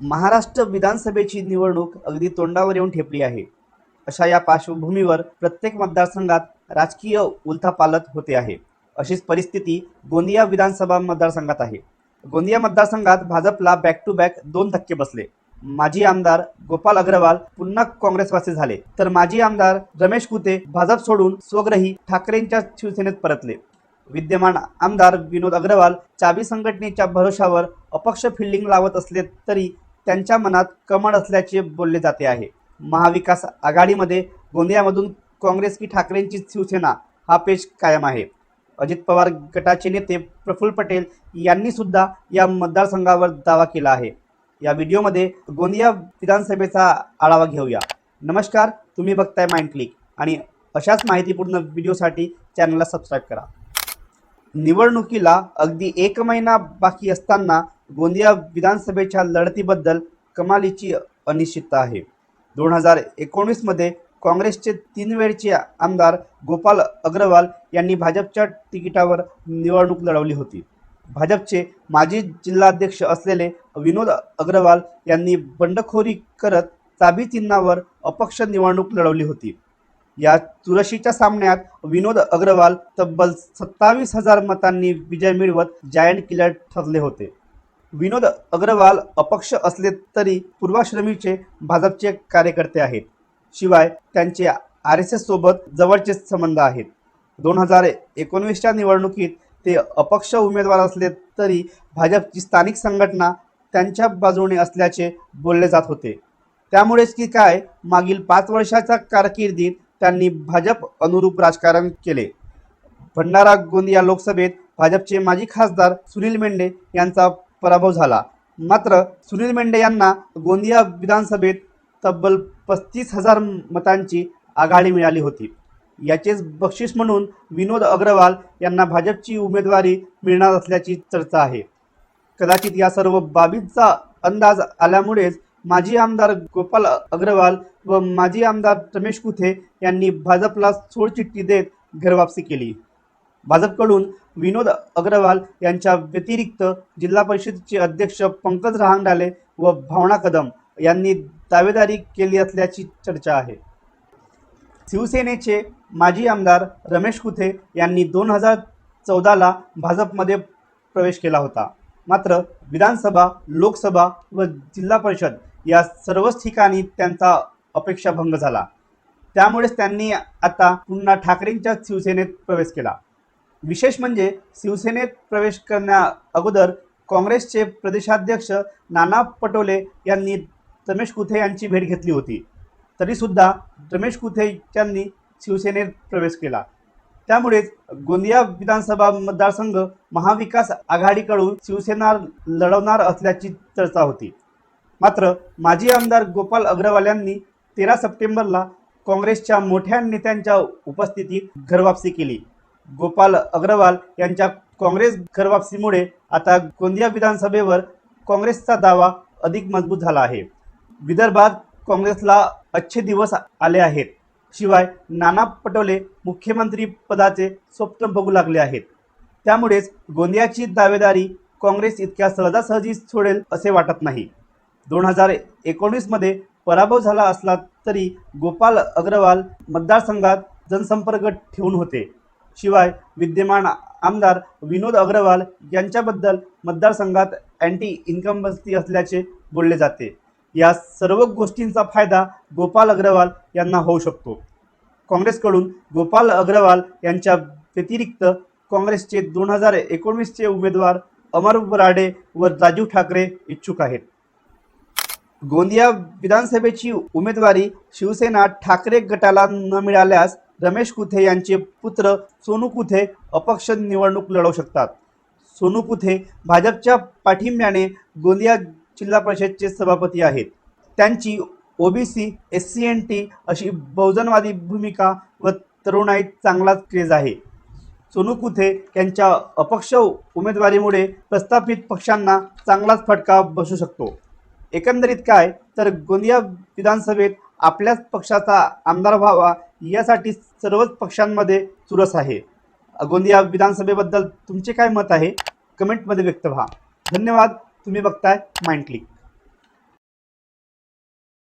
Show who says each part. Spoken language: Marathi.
Speaker 1: महाराष्ट्र विधानसभेची निवडणूक अगदी तोंडावर येऊन ठेपली आहे. अशा या पार्श्वभूमीवर प्रत्येक मतदारसंघात राजकीय उलथापालथ होते आहे. अशीच परिस्थिती गोंदिया विधानसभा मतदारसंघात आहे. गोंदिया मतदारसंघात भाजपला बॅक टू बॅक दोन धक्के बसले. माजी आमदार गोपाल अग्रवाल पुन्हा काँग्रेसवासी झाले. तर माजी आमदार रमेश कुते भाजप सोडून स्वग्रही ठाकरेंच्या शिवसेनेत परतले. विद्यमान आमदार विनोद अग्रवाल चाबी संघटनेच्या भरोशावर अपक्ष फिल्डिंग लावत असले तरी त्यांच्या मनात कमळ असल्याचे बोलले जाते आहे. महाविकास आघाडीमध्ये गोंदियामधून काँग्रेस की ठाकरेंची शिवसेना हा पेच कायम आहे. अजित पवार गटाचे नेते प्रफुल्ल पटेल यांनी सुद्धा या मतदारसंघावर दावा केला आहे. या व्हिडिओमध्ये गोंदिया विधानसभेचा आढावा घेऊया. नमस्कार तुम्ही बघताय माइंड क्लिक आणि अशाच माहितीपूर्ण व्हिडिओसाठी चॅनलला सबस्क्राईब करा. निवडणुकीला अगदी एक महिना बाकी असताना गोंदिया विधानसभेच्या लढतीबद्दल कमालीची अनिश्चितता आहे. दोन हजार एकोणीसमध्ये काँग्रेसचे तीन वेळचे आमदार गोपाल अग्रवाल यांनी भाजपच्या तिकिटावर निवडणूक लढवली होती. भाजपचे माजी जिल्हाध्यक्ष असलेले विनोद अग्रवाल यांनी बंडखोरी करत चाबी चिन्हावर अपक्ष निवडणूक लढवली होती. या चुरशीच्या सामन्यात विनोद अग्रवाल तब्बल सत्तावीस हजार मतांनी विजय मिळवत जायंट किलर ठरले होते. विनोद अग्रवाल अपक्ष असले तरी पूर्वाश्रमीचे भाजपचे कार्यकर्ते आहेत. शिवाय त्यांचे आर एस एस सोबत जवळचे संबंध आहेत. दोन हजार एकोणवीसच्या निवडणुकीत ते अपक्ष उमेदवार असले तरी भाजपची स्थानिक संघटना त्यांच्या बाजूने असल्याचे बोलले जात होते. त्यामुळेच की काय मागील पाच वर्षाच्या कारकिर्दीत त्यांनी भाजप अनुरूप राजकारण केले. भंडारा गोंदिया लोकसभेत भाजपचे माजी खासदार सुनील मेंढे यांचा पराभव झाला. मात्र सुनील मेंढे यांना गोंदिया विधानसभेत तब्बल पस्तीस हजार मतांची आघाडी मिळाली होती. याचेच बक्षीस म्हणून विनोद अग्रवाल यांना भाजपची उमेदवारी मिळणार असल्याची चर्चा आहे. कदाचित या सर्व बाबींचा अंदाज आल्यामुळेच माजी आमदार गोपाल अग्रवाल व माजी आमदार रमेश कुथे यांनी भाजपला सोडचिठ्ठी देत घरवापसी केली. भाजपकडून विनोद अग्रवाल यांच्या व्यतिरिक्त जिल्हा परिषदेचे अध्यक्ष पंकज रहांगडाले व भावना कदम यांनी दावेदारी केली असल्याची चर्चा आहे. शिवसेनेचे माजी आमदार रमेश कुथे यांनी दोन हजार चौदाला भाजपमध्ये प्रवेश केला होता. मात्र विधानसभा लोकसभा व जिल्हा परिषद या सर्वच ठिकाणी त्यांचा अपेक्षाभंग झाला. त्यामुळेच त्यांनी आता पुन्हा ठाकरेंच्या शिवसेनेत प्रवेश केला. विशेष म्हणजे शिवसेनेत प्रवेश करण्या अगोदर काँग्रेसचे प्रदेशाध्यक्ष नाना पटोले यांनी रमेश कुथे यांची भेट घेतली होती. तरीसुद्धा रमेश कुथे यांनी शिवसेनेत प्रवेश केला. त्यामुळेच गोंदिया विधानसभा मतदारसंघ महाविकास आघाडीकडून शिवसेना लढवणार असल्याची चर्चा होती. मात्र माजी आमदार गोपाल अग्रवाल यांनी तेरा सप्टेंबरला काँग्रेसच्या मोठ्या नेत्यांच्या उपस्थितीत घरवापसी केली. गोपाल अग्रवाल यांच्या काँग्रेस घरवापसीमुळे आता गोंदिया विधानसभेवर काँग्रेसचा दावा अधिक मजबूत झाला आहे. विदर्भात काँग्रेसला अच्छे दिवस आले आहेत. शिवाय नाना पटोले मुख्यमंत्री पदाचे स्वप्न बघू लागले आहेत. त्यामुळेच गोंदियाची दावेदारी काँग्रेस इतक्या सहजासहजी सोडेल असे वाटत नाही. दोन हजार एकोणीसमध्ये पराभव झाला असला तरी गोपाल अग्रवाल मतदारसंघात जनसंपर्क ठेवून होते. शिवाय विद्यमान आमदार विनोद अग्रवाल यांच्याबद्दल मतदारसंघात अँटी इन्कम्बन्सी असल्याचे बोलले जाते. या सर्व गोष्टींचा फायदा गोपाल अग्रवाल यांना होऊ शकतो. काँग्रेसकडून गोपाल अग्रवाल यांच्या व्यतिरिक्त काँग्रेसचे दोन हजार एकोणवीसचे उमेदवार अमर बराडे व राजीव ठाकरे इच्छुक आहेत. गोंदिया विधानसभेची उमेदवारी शिवसेना ठाकरे गटाला न मिळाल्यास रमेश कुथे यांचे पुत्र सोनू कुथे अपक्ष निवडणूक लढवू शकतात? सोनू कुथे भाजपच्या पाठिंब्याने गोंदिया जिल्हा परिषदचे सभापती आहेत. त्यांची OBC S C N T अशी बहुजनवादी भूमिका व तरुणाईत चांगलाच क्रेज आहे. सोनू कुथे यांच्या अपक्ष उमेदवारीमुळे प्रस्थापित पक्षांना चांगलाच फटका बसू शकतो. एकंदरीत काय? तर गोंदिया विधानसभेत आपल्याच पक्षाचा आमदार व्हावा यासाठी सर्वच पक्षांमध्ये चुरस आहे. गोंदिया विधानसभेबद्दल तुमचे काय मत आहे? कमेंटमध्ये व्यक्त व्हा. धन्यवाद. तुम्ही बघताय माइंड क्लिक